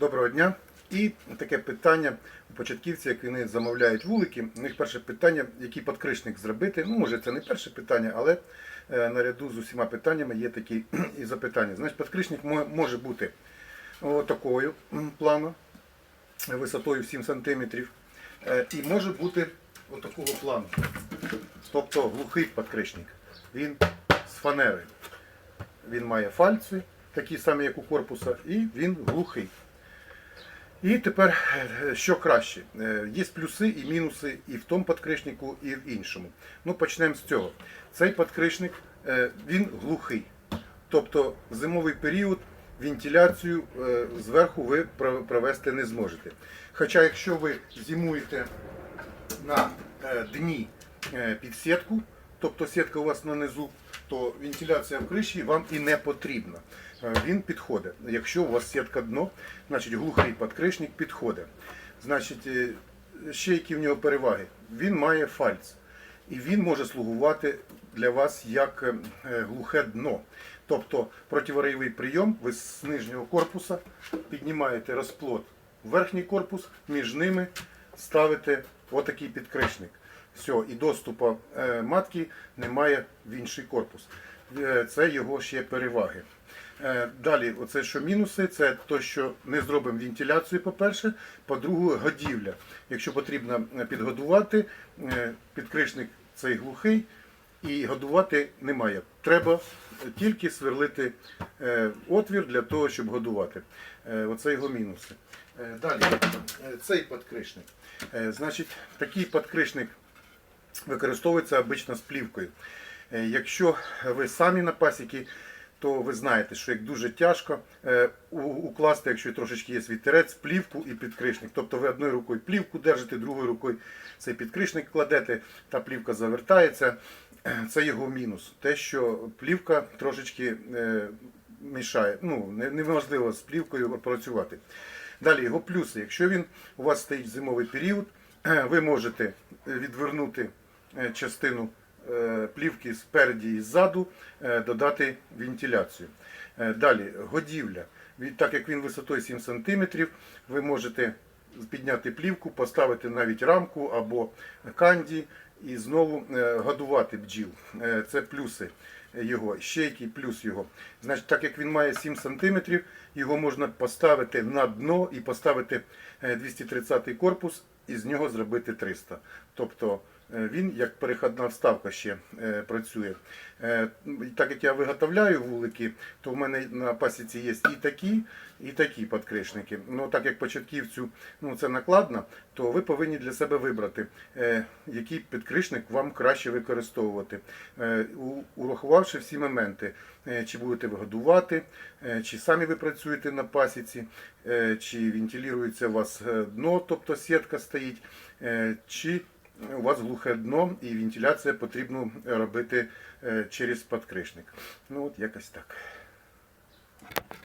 Доброго дня. І таке питання у початківців, як вони замовляють вулики. У них перше питання, який подкришник зробити. Ну, може, це не перше питання, але е, наряду з усіма питаннями є такі і запитання. Значить, подкришник може бути такою плану, висотою 7 см. І може бути отакого плану. Тобто глухий подкришник. Він з фанери. Він має фальці, такі самі, як у корпуса, і він глухий. І тепер, е, що краще? Е, Є плюси і мінуси і в тому подкришнику, і в іншому. Ну, почнемо з цього. Цей подкришник, е, він глухий. Тобто в зимовий період вентиляцію зверху ви провести не зможете. Хоча якщо ви зимуєте на дні під сітку, тобто сітка у вас на низу, то вентиляція в криші вам і не потрібна. Е, Він підходить. Якщо у вас сітка дно, значить глухий підкришник підходить. Значить, е, ще які в нього переваги? Він має фальц. І він може слугувати для вас як е, глухе дно. Тобто противорейовий прийом, ви з нижнього корпуса піднімаєте розплод в верхній корпус, між ними ставите отакий підкришник. Все, і доступу е, матки немає в інший корпус. Е, Це його ще переваги. Е, Далі, оце що мінуси, це те, що не зробимо вентиляцію, по-перше. По-друге, годівля. Якщо потрібно підгодувати, підкришник цей глухий і годувати немає. Треба тільки сверлити отвір для того, щоб годувати. Оце його мінуси. Далі, цей підкришник. Значить, такий підкришник використовується обично з плівкою. Е, Якщо ви самі на пасіки, то ви знаєте, що як дуже тяжко е, укласти, якщо трошечки є вітерець, плівку і підкришник. Тобто ви одною рукою плівку держите, другою рукою цей підкришник кладете, та плівка завертається. Е, Це його мінус. Те, що плівка трошечки мішає. Ну, неможливо з плівкою працювати. Далі його плюси. Якщо він у вас стоїть зимовий період, ви можете відвернути частину е, плівки спереді і ззаду, е, додати вентиляцію. Е, Далі годівля. Так як він висотою 7 см, ви можете підняти плівку, поставити навіть рамку або канді і знову е, годувати бджіл. Е, Це плюси його. Ще який плюс його. Значить, так як він має 7 см, його можна поставити на дно і поставити е, 230 корпус і з нього зробити 300. Тобто е, він як перехідна вставка ще е, працює. Е, Так як я виготовляю вулики, то в мене на пасіці є і такі, і такі підкришники. Ну так як початківцю ну, це накладно, то ви повинні для себе вибрати, е, який підкришник вам краще використовувати, Е, урахувавши всі моменти, Е, чи будете ви годувати, е, чи самі ви працюєте на пасіці, е, чи вентилюється у вас е, дно, тобто сітка стоїть, е, чи у вас глухе дно і вентиляція потрібно робити е, через подкришник. Ну от якось так.